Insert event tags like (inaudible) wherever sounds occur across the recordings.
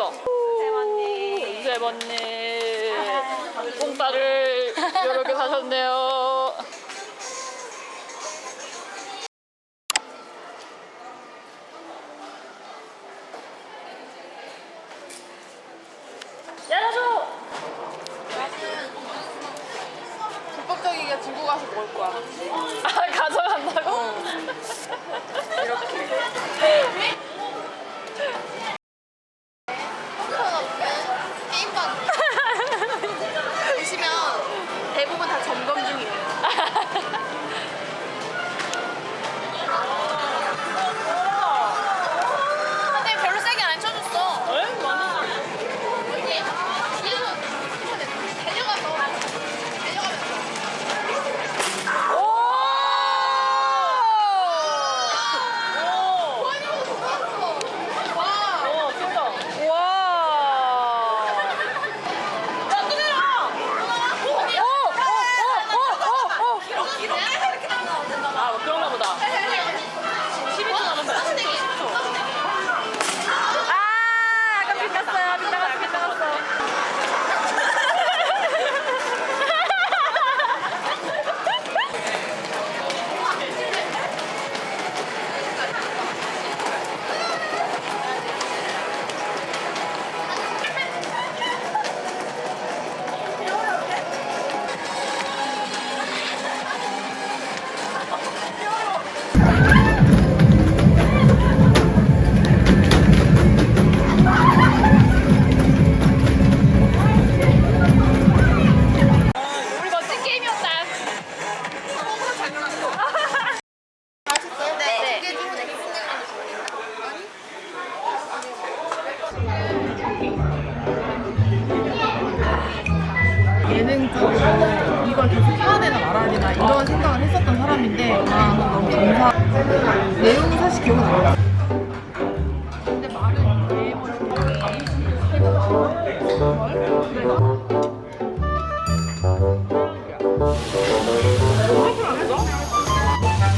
왔어. 세번님. 세번님. 공따를 여러 개 사셨네요.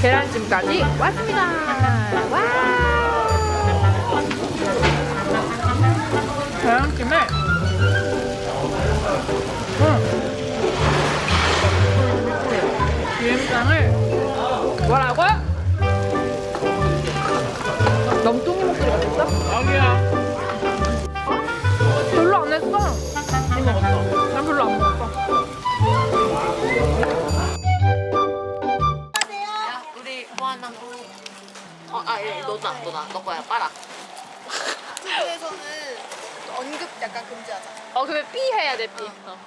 계란찜까지 왔습니다. 와! 계란찜에 응. 기름장을 뭐라고? 너무 뚱이 먹기로 했어? 아니야. 아, 예, 너다, 너다. 너 거야, 빨아. 중국에서는 언급 약간 금지하잖아. 어, 그러면 삐 해야 돼, 삐. 어.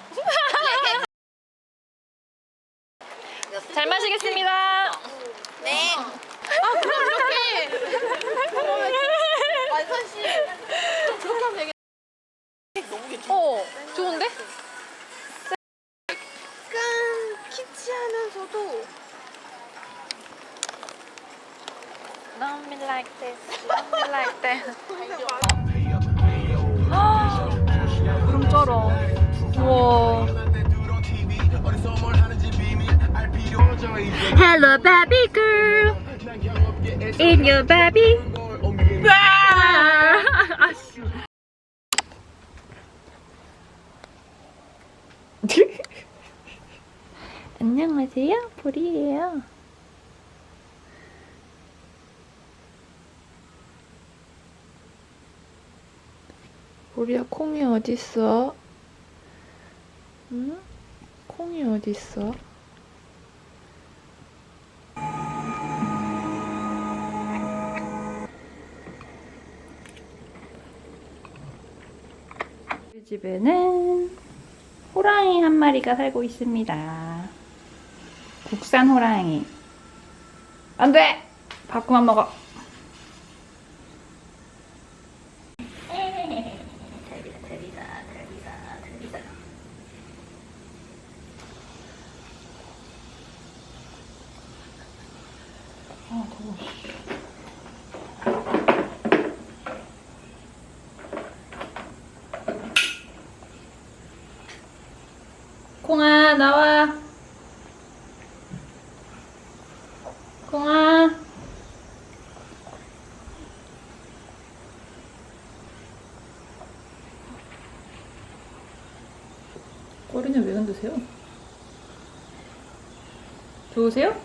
잘 마시겠습니다. 네. 아, 그럼 이렇게 네. 구름 쩔어. 우와. Hello, baby girl. In your baby. 아씨. 안녕하세요, 보리예요. 우리야 콩이 어딨어? 응? 콩이 어딨어? 우리 집에는 호랑이 한 마리가 살고 있습니다. 국산 호랑이. 안 돼! 밥그만 먹어. 콩아, 나와. 콩아. 꼬리는 왜 흔드세요? 좋으세요?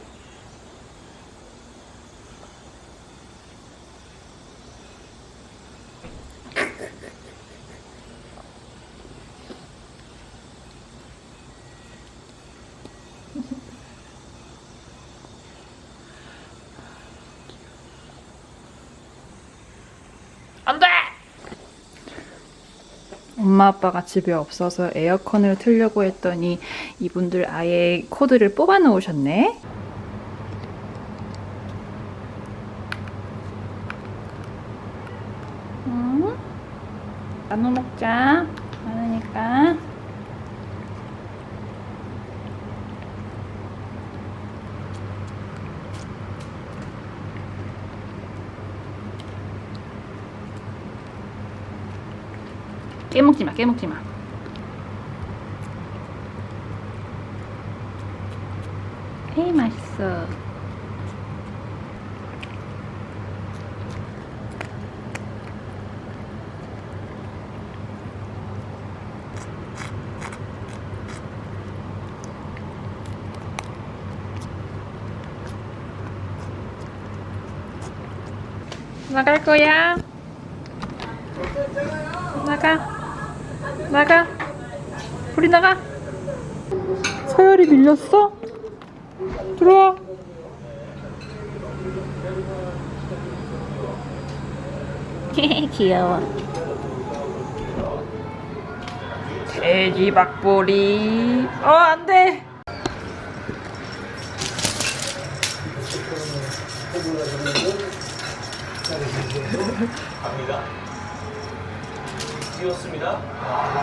안 돼! 엄마 아빠가 집에 없어서 에어컨을 틀려고 했더니 이분들 아예 코드를 뽑아 놓으셨네. 응? 나눠 먹자. 많으니까. 깨먹지 마. 에이, 맛있어. 나갈 거야. 나가. 나가. 불이 나가. 서열이 밀렸어? 들어와. (laughs) 귀여워. 돼지 박보리. 어, 안 돼. 뛰었습니다. 자,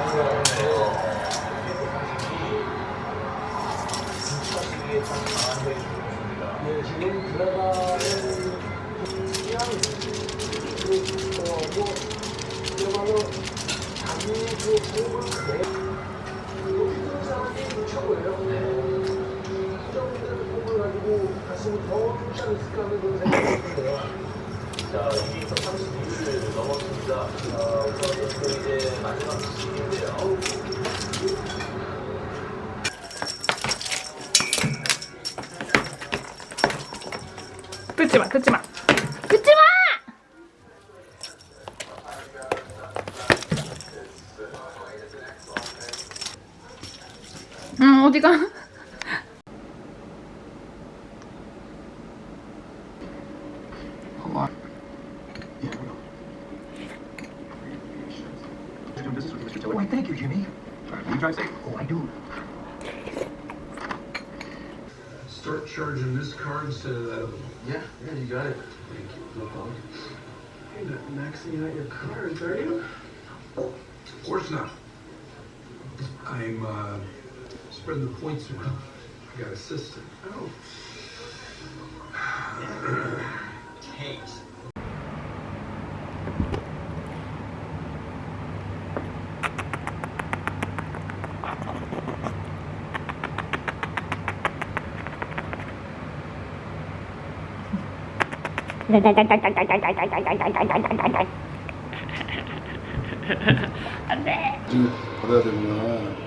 이 게 32를 넘었습니다. 어, 우선 이제 마지막 시기인데요. 뜯지 마, 뜯지 마. 뜯지 마! 응, 어디가? points around. I got a system. Oh. Kate. 지금 받아야 되구나.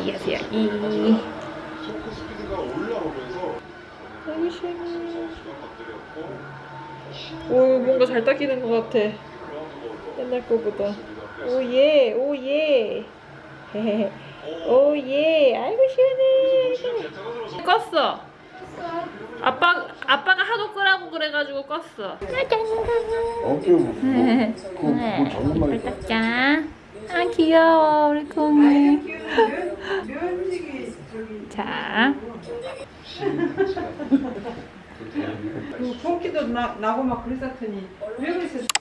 이하세요. 이. 아이고 시원해. 오 뭔가 잘 닦이는 것 같아. 옛날 거보다. 오예 오예. (laughs) 오예 아이고 시원해. 껐어. 아빠 아빠가 하도 끄라고 그래가지고 껐어. 어깨 그뭐 잘못만 있다. 닦자. 아 귀여워 우리 콩이. 자. 그 콩기도 나, 나고 막 그랬었더니 왜 그랬어?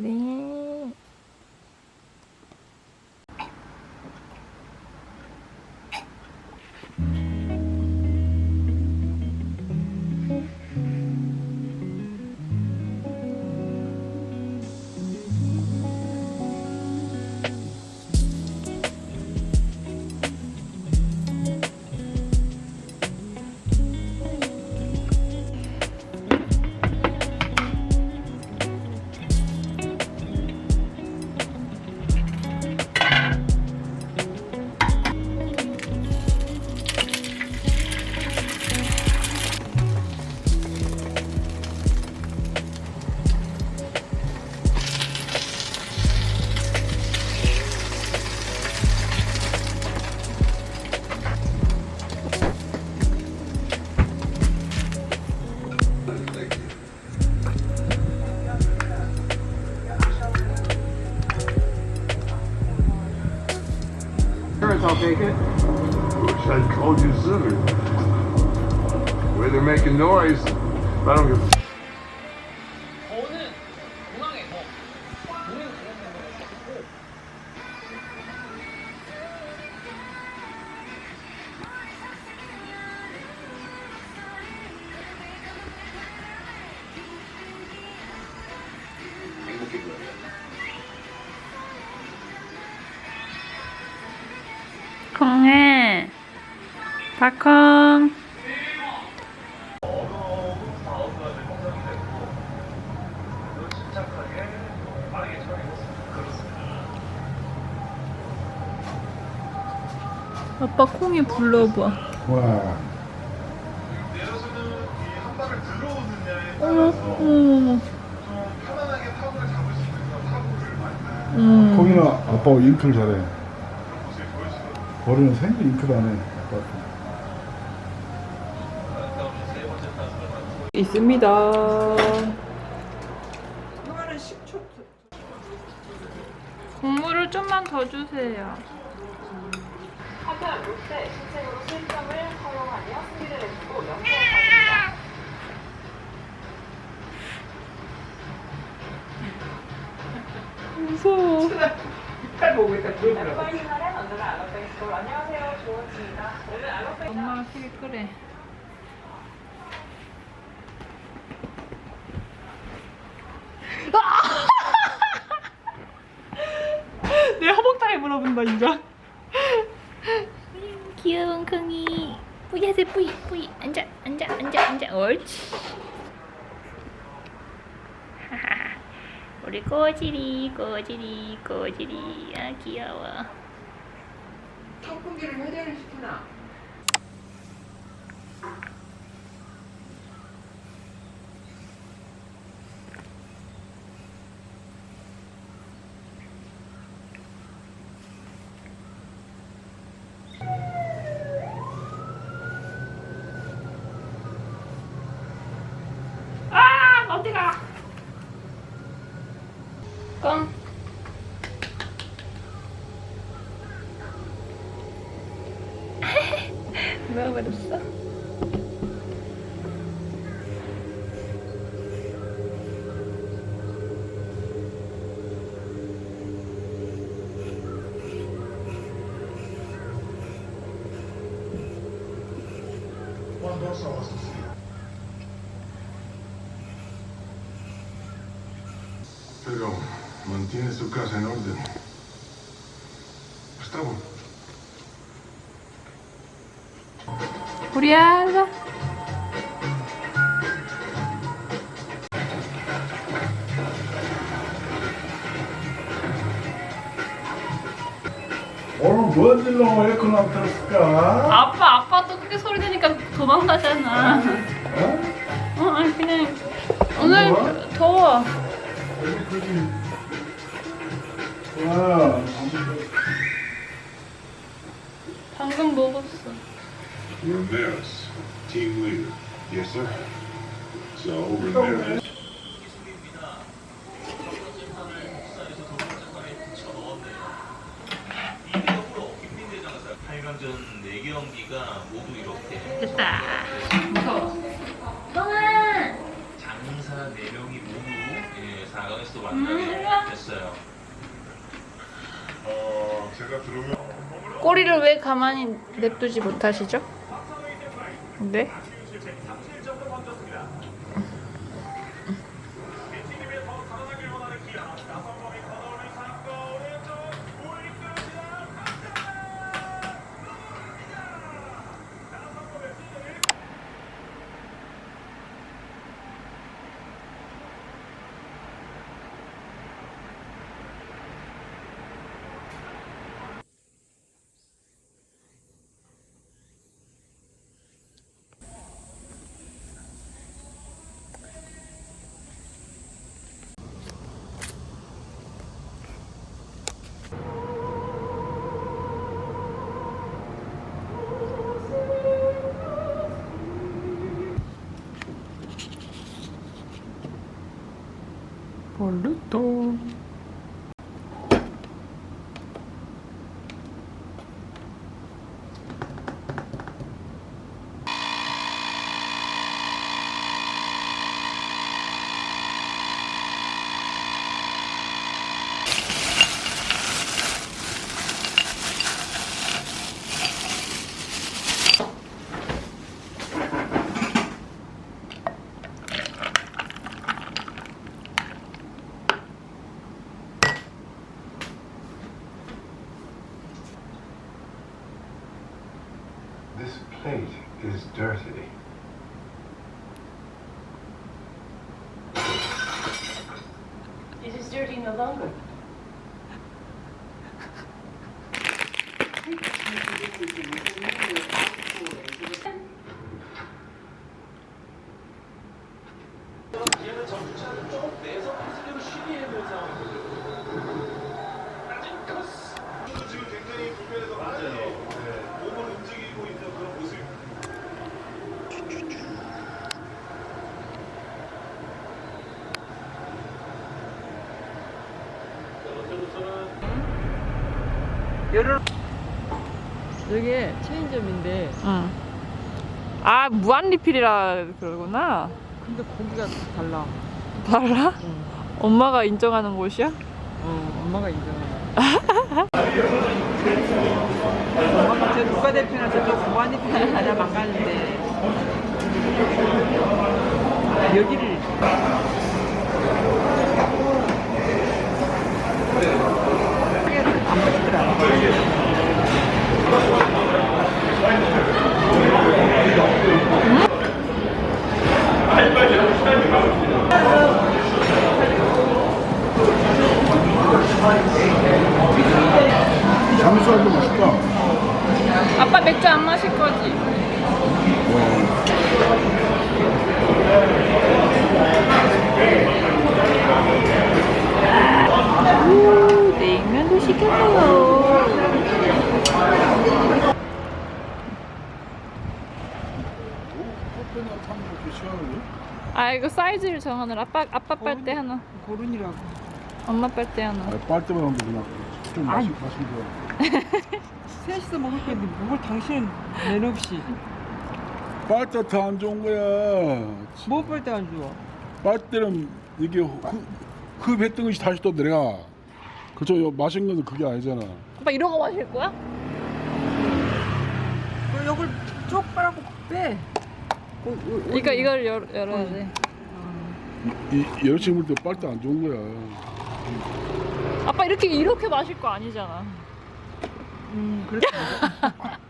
그래. 박콩. 아빠 콩이 불러봐. 와. 어머, 어머, 어머. 거기는 아빠 잉크를 잘해. 버리는 생도 잉크를 안 해. 아빠. 있습니다. 국물을 좀만 더 주세요. 하지만 롯데 실점을 허용하며 승리를 내주고. 무서워. 안녕하세요. 오늘 알로뱅 엄마가 되게 끄래. (laughs) 내 허벅다리 물어본다 인자. 귀여운 콩이. 뿌이 하세 뿌이 뿌이 앉아 앉아 앉아 앉아 옳지. 우리 꼬지리 꼬지리 꼬지리 아 귀여워. 선풍기를 회전을 시키나? 아 어디가? 껌. 먹어버렸어? Pero mantiene su casa en orden. 우리 알바. 오늘 뭔 일로 에어컨 안 틀었을까? 아빠 아빠 또 그렇게 소리 내니까 도망가잖아. 어? 아니 그냥 오늘 더워. 그지. 와, 방금 먹었어. Ramirez, team leader. Yes, sir. So, Ramirez. 전 4경기가 모두 이렇게 됐다. 무서워. 뻥아. 장사 4명이 모두 예, 4강에서 또 음, 만나게 됐어요. 어, 제가 들으면 꼬리를 왜 가만히 냅두지 못하시죠? 네? 볼 Hola is dirty. It is dirty no longer. 아 무한 리필이라 그러구나. 근데 고기가 달라. 달라? 엄마가 인정하는 곳이야? 어, 엄마가 인정해. 엄마가 저 국가대표나 저쪽 무한리필 가자 막 가는데 여기를 안 맛있더라. 잠수할도 맛있다. 아빠 맥주 안 마실 거지? 오, 냉면도 시켰어요. 커피나 타면 이렇게 시원하네. 아 이거 정하느라 아빠 아빠 빨때 하나, 고른이라고. 엄마 빨때 하나. 아, 빨대만 하면 그냥 좀 마시, 마시면 좋아. (laughs) 셋이서 먹을 게뭘 당신은 매너없이. 빨대 더 안 좋은 거야. 뭐 빨대 안 좋아? 빨대는 이게 흡, 흡했던 것이 다시 또 내려가. 그저 요 마신 거는 그게 아니잖아. 아빠 이런 거 마실 거야? 그 요걸 쭉 빨고 빼. 그러니까 이걸 열, 열어야 돼. 이 여자친구 볼때 빨대 안 좋은 거야. 아빠 이렇게 이렇게 마실 거 아니잖아. 음 그렇게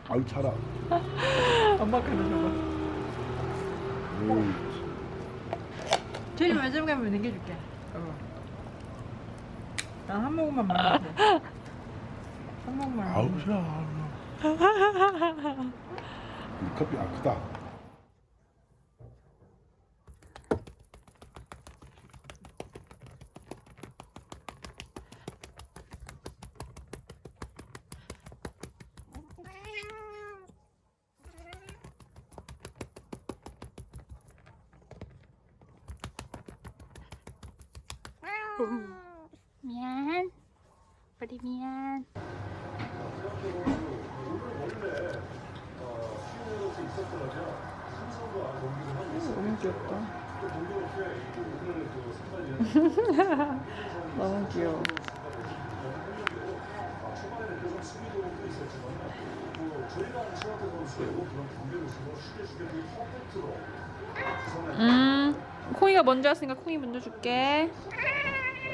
아유 차라. 반박하는 거. 음. 제일 마지막 가면 남겨줄게. 난한 모금만 돼. 한 모금만. 아우 먹으면 돼. 싫어. 이 커피 아 크다. (laughs) 미안. 우리 미안. 너무 귀엽다. (laughs) 너무 귀여워. 음, 콩이가 먼저 왔으니까 콩이 먼저 줄게.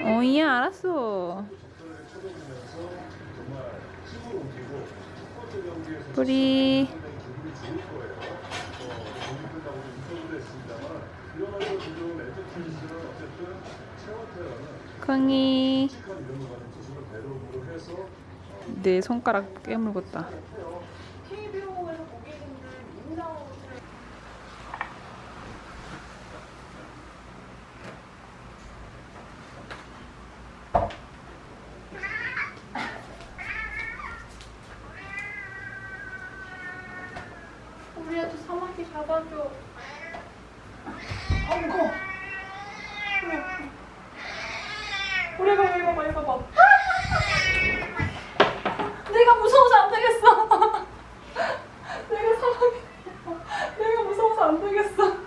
어이야, 알았어. 뿌리. 콩이. 내 손가락 깨물었다. 우리한테 사마귀 잡아줘. 아 무거워. 우리 이거 봐 이거 봐 이거 봐. 내가 무서워서 안 되겠어. 내가 사마귀. 내가 무서워서 안 되겠어.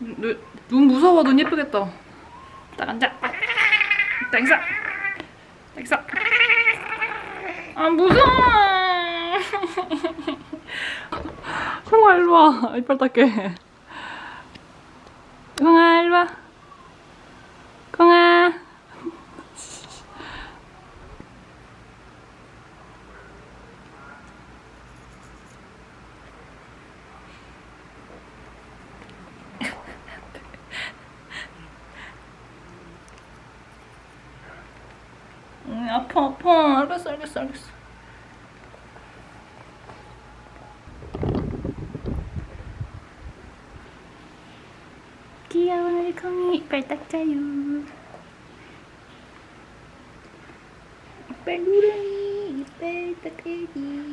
눈, 눈 무서워. 눈 예쁘겠다. 딱 앉아. 딱 있어. 딱 있어. 아 무서워. (laughs) 형아 일로와. 이빨 닦게 형아 일로와 콩아 응, 아파 아파. 알겠어 알겠어 알겠어. 귀여운 우리 콩이 이빨 닦자요. 이빨 누르니 이빨 닦아야지